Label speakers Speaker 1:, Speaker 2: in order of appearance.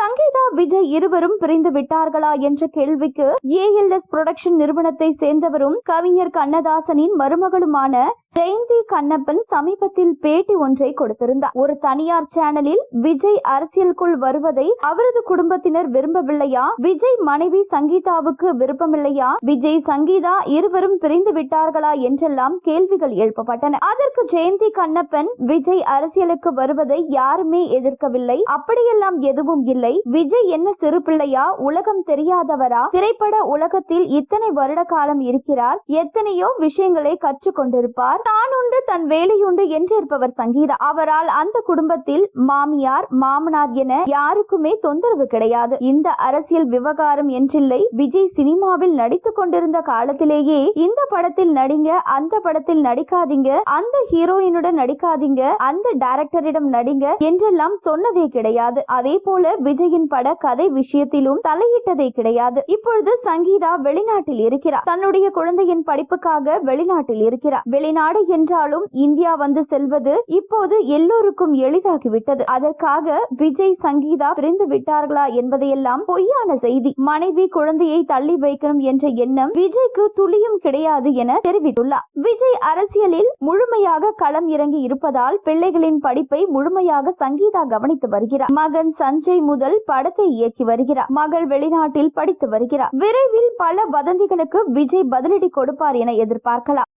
Speaker 1: சங்கீதா விஜய் இருவரும் பிரிந்து விட்டார்களா என்ற கேள்விக்கு ஏஎல்எஸ் புரொடக்ஷன் நிறுவனத்தை சேர்ந்தவரும் கவிஞர் கண்ணதாசனின் மருமகளுமான ஜெயந்தி கண்ணப்பன் சமீபத்தில் பேட்டி ஒன்றை கொடுத்திருந்தார். ஒரு தனியார் சேனலில் விஜய் அரசியலுக்குள் வருவதை அவரது குடும்பத்தினர் விரும்பவில்லையா? விஜய் மனைவி சங்கீதாவுக்கு விருப்பமில்லையா? விஜய் சங்கீதா இருவரும் பிரிந்து விட்டார்களா என்றெல்லாம் கேள்விகள் எழுப்பப்பட்டன. அதற்கு ஜெயந்தி கண்ணப்பன் விஜய் அரசியலுக்கு வருவதை யாருமே எதிர்க்கவில்லை. அப்படியெல்லாம் எதுவும் இல்லை. விஜய் என்ன சிறு பிள்ளையா? உலகம் தெரியாதவரா? திரைப்பட உலகத்தில் இத்தனை வருட காலம் இருக்கிறார். எத்தனையோ விஷயங்களை கற்றுக்கொண்டிருப்பார். தான் உண்டு தன் வேலையுண்டு என்று இருப்பவர் சங்கீதா. அவரால் அந்த குடும்பத்தில் மாமியார் மாமனார் என யாருக்குமே தொந்தரவு கிடையாது. இந்த அரசியல் விவகாரம் என்றில்லை. விஜய் சினிமாவில் நடித்துக் கொண்டிருந்த காலத்திலேயே இந்த படத்தில் நடிங்க அந்த படத்தில் நடிக்காதீங்க அந்த ஹீரோயினுடன் நடிக்காதீங்க அந்த டைரக்டரிடம் நடிங்க என்றெல்லாம் சொன்னதே கிடையாது. அதே போல விஜயின் பட கதை விஷயத்திலும் தலையிட்டதே கிடையாது. இப்பொழுது சங்கீதா வெளிநாட்டில் இருக்கிறார். தன்னுடைய குழந்தையின் படிப்புக்காக வெளிநாட்டில் இருக்கிறார். வெளிநாடு என்றாலும் இந்தியா வந்து செல்வது இப்போது எல்லோருக்கும் எளிதாகிவிட்டது. அதற்காக விஜய் சங்கீதா பிரிந்து விட்டார்களா என்பதையெல்லாம் பொய்யான செய்தி. மனைவி குழந்தையை தள்ளி வைக்கணும் என்ற எண்ணம் விஜய்க்கு துளியும் கிடையாது என தெரிவித்துள்ளார். விஜய் அரசியலில் முழுமையாக களம் இறங்கி இருப்பதால் பிள்ளைகளின் படிப்பை முழுமையாக சங்கீதா கவனித்து வருகிறார். மகன் சஞ்சய் முதல் படத்தை இயக்கி வருகிறார். மகள் வெளிநாட்டில் படித்து வருகிறார். விரைவில் பல வதந்திகளுக்கு விஜய் பதிலடி கொடுப்பார் என எதிர்பார்க்கலாம்.